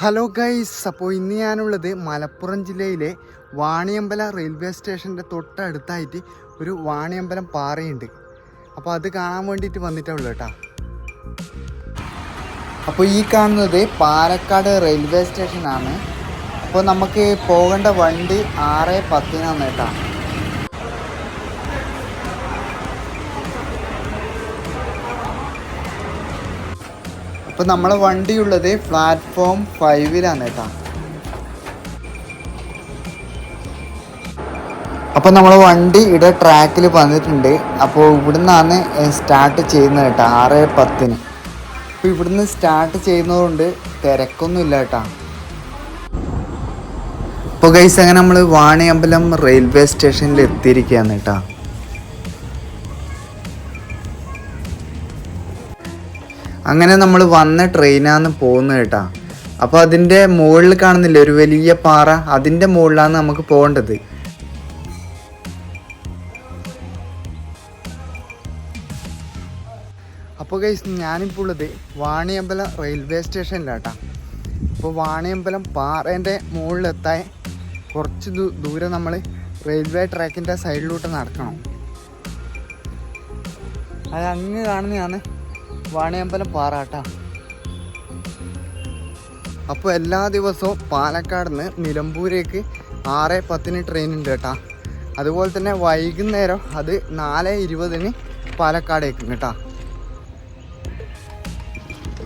Hello guys അപ്പോൾ ഇന്ന് ഞാനുള്ളത് മലപ്പുറം ജില്ലയിലെ വാണിയമ്പല റെയിൽവേ സ്റ്റേഷന്റെ തൊട്ടടുത്തായിട്ട് ഒരു വാണിയമ്പലം പാറയുണ്ട്. അപ്പോൾ അത് കാണാൻ വേണ്ടിയിട്ട് വന്നിട്ടുള്ളൂ കേട്ടോ. അപ്പോൾ ഈ കാണുന്നത് പാലക്കാട് റെയിൽവേ സ്റ്റേഷനാണ്. അപ്പോൾ നമുക്ക് പോകേണ്ട വണ്ടി ആറ് പത്തിനാണ് കേട്ടോ. അപ്പോൾ നമ്മളെ വണ്ടിയുള്ളത് പ്ലാറ്റ്ഫോം ഫൈവിലാണ് കേട്ടോ. അപ്പോൾ നമ്മൾ വണ്ടി ഇവിടെ ട്രാക്കിൽ വന്നിട്ടുണ്ട്. അപ്പോൾ ഇവിടുന്നാണ് സ്റ്റാർട്ട് ചെയ്യുന്നത് കേട്ടോ ആറ് പത്തിന്. അപ്പോൾ ഇവിടുന്ന് സ്റ്റാർട്ട് ചെയ്യുന്നതുകൊണ്ട് തിരക്കൊന്നും ഇല്ല കേട്ടോ. അപ്പോൾ ഗൈസ് അങ്ങനെ നമ്മൾ വാണിയമ്പലം റെയിൽവേ സ്റ്റേഷനിൽ എത്തിയിരിക്കുകയാണ് കേട്ടോ. അങ്ങനെ നമ്മൾ വന്ന ട്രെയിനാന്ന് പോകുന്നത് കേട്ടാ. അപ്പോൾ അതിന്റെ മുകളിൽ കാണുന്നില്ല ഒരു വലിയ പാറ? അതിന്റെ മുകളിലാണ് നമുക്ക് പോകേണ്ടത്. അപ്പോൾ ഗൈസ് ഞാനിപ്പോൾ ഉള്ളത് വാണിയമ്പലം റെയിൽവേ സ്റ്റേഷനിലാട്ടാ അപ്പോൾ വാണിയമ്പലം പാറേന്റെ മുകളിലെത്താൻ കുറച്ച് ദൂരം നമ്മൾ റെയിൽവേ ട്രാക്കിന്റെ സൈഡിലോട്ട് നടക്കണം. അത് അങ്ങ് കാണുന്നതാണ് വാണിയമ്പലം പാറ കേട്ടാ അപ്പോൾ എല്ലാ ദിവസവും പാലക്കാട് നിന്ന് നിലമ്പൂരേക്ക് ആറ് പത്തിന് ട്രെയിൻ ഉണ്ട് കേട്ടാ. അതുപോലെ തന്നെ വൈകുന്നേരം അത് നാല് ഇരുപതിന് പാലക്കാടേക്കും കേട്ടോ.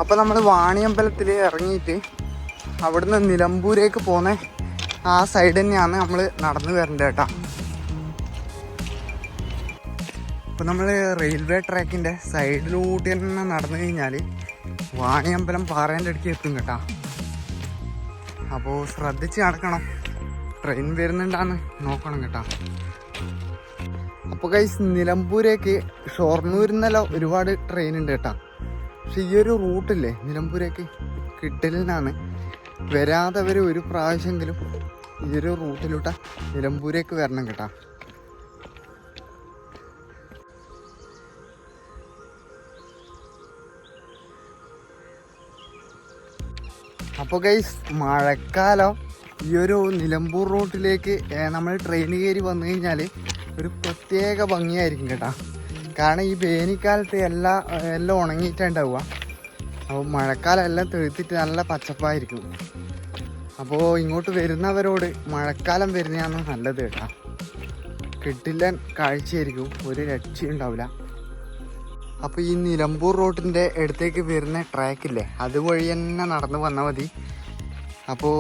അപ്പോൾ നമ്മൾ വാണിയമ്പലത്തിൽ ഇറങ്ങിയിട്ട് അവിടുന്ന് നിലമ്പൂരേക്ക് പോകുന്ന ആ സൈഡ് തന്നെയാണ് നമ്മൾ നടന്നു വരേണ്ടത് കേട്ടാ. അപ്പോൾ നമ്മൾ റെയിൽവേ ട്രാക്കിന്റെ സൈഡിലൂട്ടി തന്നെ നടന്നു കഴിഞ്ഞാൽ വാണിയമ്പലം പാറേന്റെ അടുക്ക് എത്തും കേട്ടോ. അപ്പോൾ ശ്രദ്ധിച്ച് നടക്കണം. ട്രെയിൻ വരുന്നുണ്ടാന്ന് നോക്കണം കേട്ടോ. അപ്പോൾ കൈസ് നിലമ്പൂരേക്ക് ഷൊർണൂരിൽ നിന്നെല്ലാം ഒരുപാട് ട്രെയിൻ ഉണ്ട് കേട്ടോ. പക്ഷെ ഈ ഒരു റൂട്ടില്ലേ നിലമ്പൂരേക്ക് കിട്ടലിനാണ്. വരാത്തവർ ഒരു പ്രാവശ്യമെങ്കിലും ഈ ഒരു റൂട്ടിലൂട്ട നിലമ്പൂരേക്ക് വരണം കേട്ടാ. അപ്പോൾ ഗൈസ് മഴക്കാലം ഈ ഒരു നിലമ്പൂർ റൂട്ടിലേക്ക് നമ്മൾ ട്രെയിൻ കയറി വന്നു കഴിഞ്ഞാൽ ഒരു പ്രത്യേക ഭംഗിയായിരിക്കും കേട്ടോ. കാരണം ഈ വേനൽക്കാലത്ത് എല്ലാ എല്ലാം ഉണങ്ങിയിട്ടുണ്ടാവുക അപ്പോൾ മഴക്കാലം എല്ലാം തെഴുത്തിട്ട് നല്ല പച്ചപ്പായിരിക്കും. അപ്പോൾ ഇങ്ങോട്ട് വരുന്നവരോട് മഴക്കാലം വരുന്നതാണ് നല്ലത് കേട്ടോ. കിട്ടില്ല കാഴ്ചയായിരിക്കും. ഒരു രക്ഷയുണ്ടാവില്ല അപ്പോൾ ഈ നിലമ്പൂർ റോഡിന്റെ അടുത്തേക്ക് വരുന്ന ട്രാക്കില്ലേ അതുവഴി തന്നെ നടന്നു വന്നാൽ മതി. അപ്പോൾ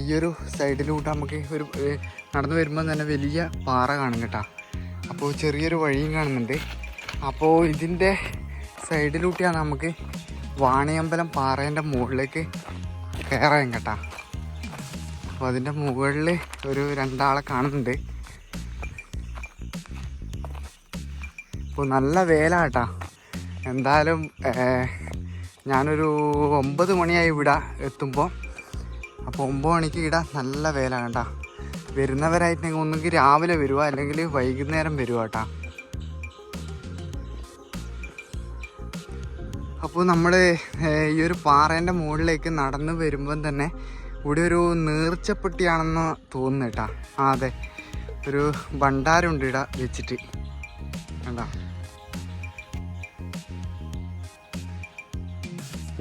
ഈ ഒരു സൈഡിലൂട്ട് നമുക്ക് ഒരു നടന്നു വരുമ്പോൾ തന്നെ വലിയ പാറ കാണും കേട്ടോ. അപ്പോൾ ചെറിയൊരു വഴിയും കാണുന്നുണ്ട്. അപ്പോൾ ഇതിന്റെ സൈഡിലൂട്ടിയാണ് നമുക്ക് വാണിയമ്പലം പാറേന്റെ മുകളിലേക്ക് കയറാൻ കേട്ടോ. അപ്പോൾ അതിന്റെ മുകളിൽ ഒരു രണ്ടാളെ കാണുന്നുണ്ട്. അപ്പോൾ നല്ല വേല കേട്ടാ. എന്തായാലും ഞാനൊരു ഒമ്പത് മണിയായി ഇവിടെ എത്തുമ്പോൾ. അപ്പോൾ ഒമ്പത് മണിക്ക് ഇവിടെ നല്ല വേല കേട്ടാ വരുന്നവരായിട്ടുണ്ടെങ്കിൽ ഒന്നുകിൽ രാവിലെ വരുക അല്ലെങ്കിൽ വൈകുന്നേരം വരുക കേട്ടാ അപ്പോൾ നമ്മൾ ഈ ഒരു പാറേന്റെ മുകളിലേക്ക് നടന്നു വരുമ്പം തന്നെ ഇവിടെ ഒരു നീർച്ചപ്പെട്ടിയാണെന്ന് തോന്നുന്നു കേട്ടാ ആ അതെ. ഒരു ഭണ്ഡാരമുണ്ട് ഇവിടെ വെച്ചിട്ട്. കണ്ടോ?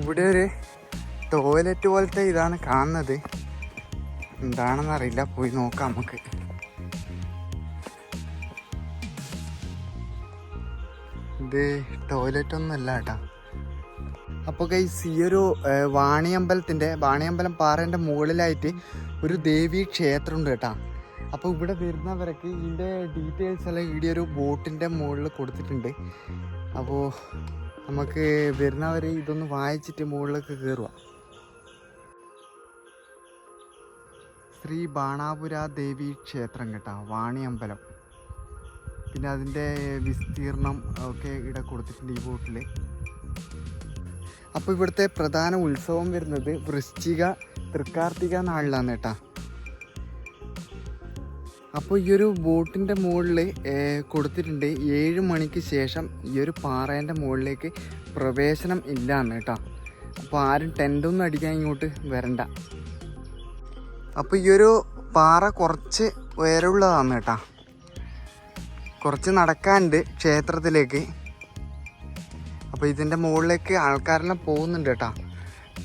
ഇവിടെ ഒരു ടോയ്ലറ്റ് പോലത്തെ ഇതാണ് കാണുന്നത്. എന്താണെന്ന് അറിയില്ല. പോയി നോക്കാം നമുക്ക്. ഇത് ടോയ്ലറ്റ് ഒന്നും അല്ല കേട്ടാ. അപ്പോൾ ഗൈസ് ഈ ഒരു വാണിയമ്പലത്തിന്റെ വാണിയമ്പലം പാറേന്റെ മുകളിലായിട്ട് ഒരു ദേവീ ക്ഷേത്രമുണ്ട് കേട്ടാ. അപ്പോൾ ഇവിടെ വരുന്നവരൊക്കെ ഇതിന്റെ ഡീറ്റെയിൽസ് എല്ലാം ഇവിടെ ഒരു ബോട്ടിന്റെ മുകളിൽ കൊടുത്തിട്ടുണ്ട്. അപ്പോൾ നമുക്ക് വരുന്നവർ ഇതൊന്ന് വായിച്ചിട്ട് മുകളിലേക്ക് കയറുക ശ്രീ ബാണാപുര ദേവി ക്ഷേത്രം കേട്ടോ വാണിയമ്പലം. പിന്നെ അതിന്റെ വിസ്തീർണം ഒക്കെ ഇവിടെ കൊടുത്തിട്ടുണ്ട് ഈ ബോട്ടിൽ അപ്പോൾ ഇവിടുത്തെ പ്രധാന ഉത്സവം വരുന്നത് വൃശ്ചിക തൃക്കാർത്തിക നാളിലാണ് കേട്ടാ. അപ്പോൾ ഈ ഒരു ബോട്ടിന്റെ മുകളിൽ കൊടുത്തിട്ടുണ്ട്. ഏഴ് മണിക്ക് ശേഷം ഈ ഒരു പാറേന്റെ മുകളിലേക്ക് പ്രവേശനം ഇല്ലാന്ന് കേട്ടോ. അപ്പോൾ ആരും ടെന്റൊന്നും അടിക്കാൻ ഇങ്ങോട്ട് വരണ്ട. അപ്പോൾ ഈ ഒരു പാറ കുറച്ച് ഉയരമുള്ളതാണ് കേട്ടോ. കുറച്ച് നടക്കാനുണ്ട് ക്ഷേത്രത്തിലേക്ക്. അപ്പോൾ ഇതിന്റെ മുകളിലേക്ക് ആൾക്കാരെല്ലാം പോകുന്നുണ്ട് കേട്ടോ.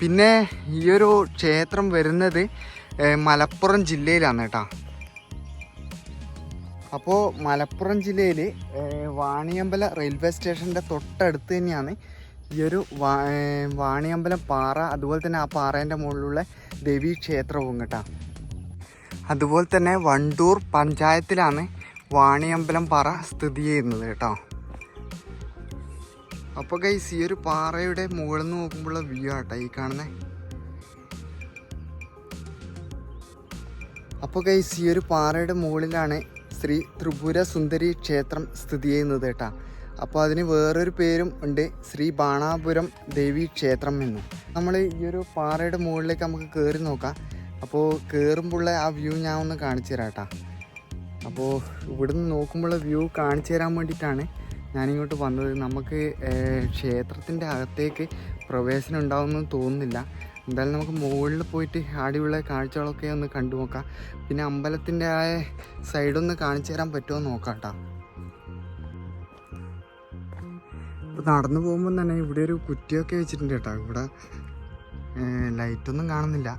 പിന്നെ ഈ ഒരു ക്ഷേത്രം വരുന്നത് മലപ്പുറം ജില്ലയിലാണ് കേട്ടാ. അപ്പോൾ മലപ്പുറം ജില്ലയിൽ വാണിയമ്പല റെയിൽവേ സ്റ്റേഷന്റെ തൊട്ടടുത്ത് തന്നെയാണ് ഈ ഒരു വാ വാണിയമ്പലം പാറ അതുപോലെ തന്നെ ആ പാറേന്റെ മുകളിലുള്ള ദേവീ ക്ഷേത്രവും കേട്ടോ. അതുപോലെ തന്നെ വണ്ടൂർ പഞ്ചായത്തിലാണ് വാണിയമ്പലം പാറ സ്ഥിതി ചെയ്യുന്നത് കേട്ടോ. അപ്പോൾ ഗൈസ് ഈ ഒരു പാറയുടെ മുകളിൽ നിന്ന് നോക്കുമ്പോഴുള്ള വ്യൂ ആട്ടോ ഈ കാണുന്നത് അപ്പോൾ ഗൈസ് ഈ ഒരു പാറയുടെ മുകളിലാണ് ശ്രീ ത്രിപുര സുന്ദരി ക്ഷേത്രം സ്ഥിതി ചെയ്യുന്നത് കേട്ടാ. അപ്പോൾ അതിന് വേറൊരു പേരും ഉണ്ട് ശ്രീ ബാണാപുരം ദേവി ക്ഷേത്രം എന്നും. നമ്മൾ ഈ ഒരു പാറയുടെ മുകളിലേക്ക് നമുക്ക് കയറി നോക്കാം. അപ്പോൾ കയറുമ്പോഴുള്ള ആ വ്യൂ ഞാൻ ഒന്ന് കാണിച്ചു തരാം കേട്ടാ. അപ്പോൾ ഇവിടുന്ന് നോക്കുമ്പോഴുള്ള വ്യൂ കാണിച്ചു തരാൻ വേണ്ടിയിട്ടാണ് ഞാനിങ്ങോട്ട് വന്നത്. നമുക്ക് ക്ഷേത്രത്തിന്റെ അകത്തേക്ക് പ്രവേശനം ഉണ്ടാവുമെന്ന് തോന്നുന്നില്ല. എന്തായാലും നമുക്ക് മുകളിൽ പോയിട്ട് ആടിയുള്ള കാഴ്ചകളൊക്കെ ഒന്ന് കണ്ടു നോക്കാം. പിന്നെ അമ്പലത്തിന്റെ ആ സൈഡൊന്ന് കാണിച്ചു തരാൻ പറ്റുമോ നോക്കാം കേട്ടോ. നടന്നു പോകുമ്പോൾ തന്നെ ഇവിടെ ഒരു കുറ്റിയൊക്കെ വെച്ചിട്ടുണ്ട് കേട്ടോ. ഇവിടെ ലൈറ്റൊന്നും കാണുന്നില്ല.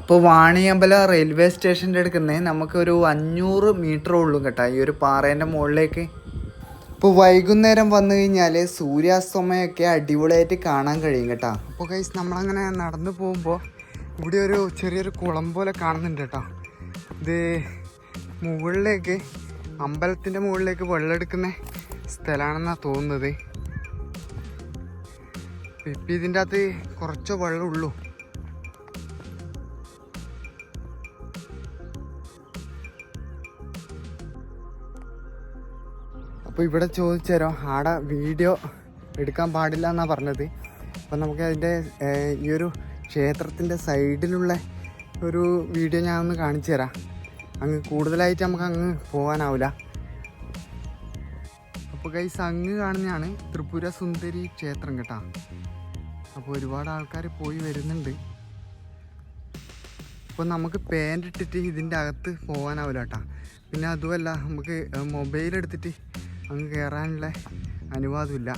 അപ്പോൾ വാണിയമ്പല റെയിൽവേ സ്റ്റേഷന്റെ അടുക്കുന്നേ നമുക്കൊരു അഞ്ഞൂറ് മീറ്റർ ഉള്ളൂ കേട്ടോ. ഈ ഒരു പാറേന്റെ മുകളിലേക്ക് ഇപ്പോൾ വൈകുന്നേരം വന്നു കഴിഞ്ഞാൽ സൂര്യാസ്തമയമൊക്കെ അടിപൊളിയായിട്ട് കാണാൻ കഴിയും കേട്ടോ. അപ്പോൾ കൈസ് നമ്മളങ്ങനെ നടന്നു പോകുമ്പോൾ ഇവിടെ ഒരു ചെറിയൊരു കുളം പോലെ കാണുന്നുണ്ട് കേട്ടോ. ഇത് മുകളിലേക്ക് അമ്പലത്തിന്റെ മുകളിലേക്ക് വെള്ളം എടുക്കുന്ന സ്ഥലമാണെന്നാണ് തോന്നുന്നത്. ഇപ്പം ഇതിന്റെ അകത്ത് കുറച്ച് വെള്ളമുള്ളൂ. അപ്പോൾ ഇവിടെ ചോദിച്ചാരോ ആടെ വീഡിയോ എടുക്കാൻ പാടില്ല എന്നാണ് പറഞ്ഞത്. അപ്പോൾ നമുക്ക് അതിന്റെ ഈ ഒരു ക്ഷേത്രത്തിന്റെ സൈഡിലുള്ള ഒരു വീഡിയോ ഞാൻ ഒന്ന് കാണിച്ചു തരാം. അങ്ങ് കൂടുതലായിട്ട് നമുക്ക് അങ്ങ് പോകാനാവില്ല അപ്പോൾ കൈസ് അങ്ങ് കാണുന്നതാണ് ത്രിപുര സുന്ദരി ക്ഷേത്രം കേട്ടോ. അപ്പോൾ ഒരുപാട് ആൾക്കാർ പോയി വരുന്നുണ്ട്. അപ്പോൾ നമുക്ക് പാന്റ് ഇട്ടിട്ട് ഇതിന്റെ അകത്ത് പോകാനാവില്ല കേട്ടോ. പിന്നെ അതുമല്ല നമുക്ക് മൊബൈൽ എടുത്തിട്ട് അങ്ങ് കയറാനുള്ള അനുവാദമില്ല.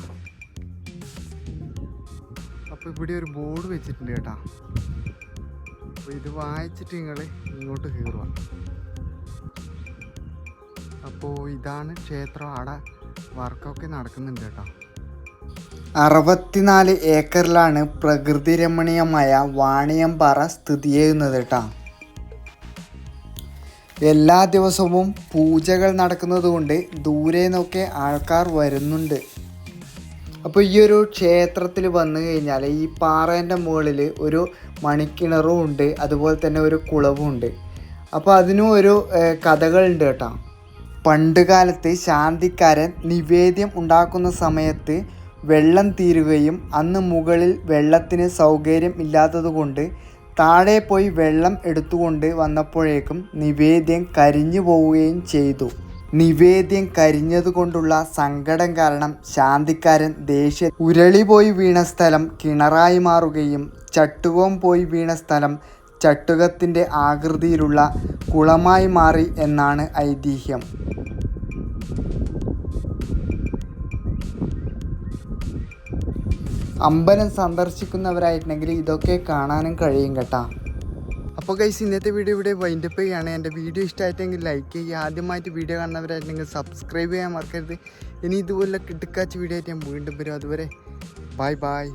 അപ്പോൾ ഇവിടെ ഒരു ബോർഡ് വെച്ചിട്ടുണ്ട് കേട്ടോ. അപ്പോൾ ഇത് വായിച്ചിട്ട് നിങ്ങൾ ഇങ്ങോട്ട് കയറുക. അപ്പോൾ ഇതാണ് ക്ഷേത്രം അവിടെ വർക്കൊക്കെ നടക്കുന്നുണ്ട് കേട്ടോ. അറുപത്തിനാല് ഏക്കറിലാണ് പ്രകൃതി രമണീയമായ വാണിയമ്പാറ സ്ഥിതി ചെയ്യുന്നത് കേട്ടോ. എല്ലാ ദിവസവും പൂജകൾ നടക്കുന്നത് കൊണ്ട് ദൂരെ നിന്നൊക്കെ ആൾക്കാർ വരുന്നുണ്ട്. അപ്പോൾ ഈ ഒരു ക്ഷേത്രത്തിൽ വന്നു കഴിഞ്ഞാൽ ഈ പാറേന്റെ മുകളിൽ ഒരു മണിക്കിണറും ഉണ്ട് അതുപോലെ തന്നെ ഒരു കുളവും ഉണ്ട്. അപ്പോൾ അതിനും ഒരു കഥകളുണ്ട് കേട്ടോ. പണ്ട് കാലത്ത് ശാന്തിക്കാരൻ നിവേദ്യം ഉണ്ടാക്കുന്ന സമയത്ത് വെള്ളം തീരുകയും അന്ന് മുകളിൽ വെള്ളത്തിന് സൗകര്യം ഇല്ലാത്തതുകൊണ്ട് താഴെ പോയി വെള്ളം എടുത്തുകൊണ്ട് വന്നപ്പോഴേക്കും നിവേദ്യം കരിഞ്ഞു പോവുകയും ചെയ്തു. നിവേദ്യം കരിഞ്ഞതുകൊണ്ടുള്ള സങ്കടം കാരണം ശാന്തിക്കാരൻ ദേഷ്യ ഉരളി പോയി വീണ സ്ഥലം കിണറായി മാറുകയും ചട്ടുകവും പോയി വീണ സ്ഥലം ചട്ടുകത്തിന്റെ ആകൃതിയിലുള്ള കുളമായി മാറി എന്നാണ് ഐതിഹ്യം. അമ്പലം സന്ദർശിക്കുന്നവരായിട്ടുണ്ടെങ്കിൽ ഇതൊക്കെ കാണാനും കഴിയും കേട്ടാ. അപ്പോൾ കൈസ് ഇന്നത്തെ വീഡിയോ ഇവിടെ വൈൻഡപ്പ് ചെയ്യുകയാണ്. എന്റെ വീഡിയോ ഇഷ്ടമായിട്ടെങ്കിൽ ലൈക്ക് ചെയ്യുക. ആദ്യമായിട്ട് വീഡിയോ കാണുന്നവരായിട്ടുണ്ടെങ്കിൽ സബ്സ്ക്രൈബ് ചെയ്യാൻ മറക്കരുത്. ഇനി ഇതുപോലെ കിടക്കാച്ച വീഡിയോ ആയിട്ട് ഞാൻ വീണ്ടും വരും. അതുവരെ ബൈ ബൈ